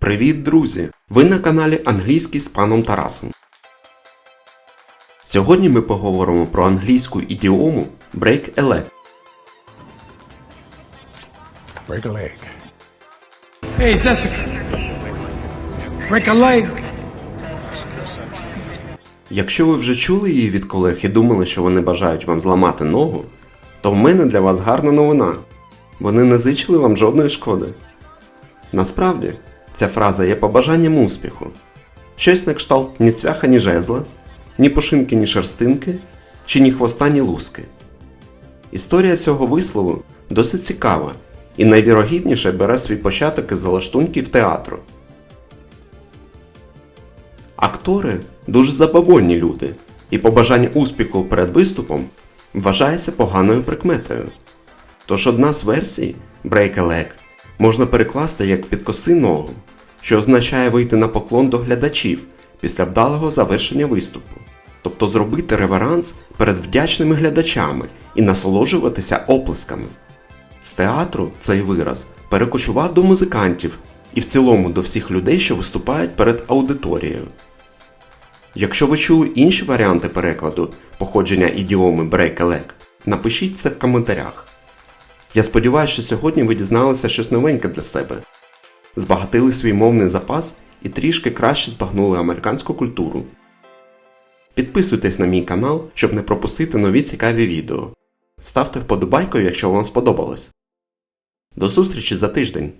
Привіт, друзі! Ви на каналі Англійський з паном Тарасом. Сьогодні ми поговоримо про англійську ідіому break a leg. Break a leg. Hey, Jessica. Break a leg. Якщо ви вже чули її від колег і думали, що вони бажають вам зламати ногу, то в мене для вас гарна новина. Вони не зичили вам жодної шкоди. Насправді, ця фраза є побажанням успіху. Щось на кшталт ні цвяха, ні жезла, ні пушинки, ні шерстинки, чи ні хвоста, ні луски. Історія цього вислову досить цікава і найвірогідніше бере свій початок із залаштунків театру. Актори дуже забобонні люди, і побажання успіху перед виступом вважається поганою прикметою. Тож одна з версій break a leg можна перекласти як підкоси ногу, що означає вийти на поклон до глядачів після вдалого завершення виступу, тобто зробити реверанс перед вдячними глядачами і насолоджуватися оплесками. З театру цей вираз перекочував до музикантів і в цілому до всіх людей, що виступають перед аудиторією. Якщо ви чули інші варіанти перекладу походження ідіоми leg, напишіть це в коментарях. Я сподіваюся, що сьогодні ви дізналися щось новеньке для себе, збагатили свій мовний запас і трішки краще збагнули американську культуру. Підписуйтесь на мій канал, щоб не пропустити нові цікаві відео. Ставте вподобайку, якщо вам сподобалось. До зустрічі за тиждень!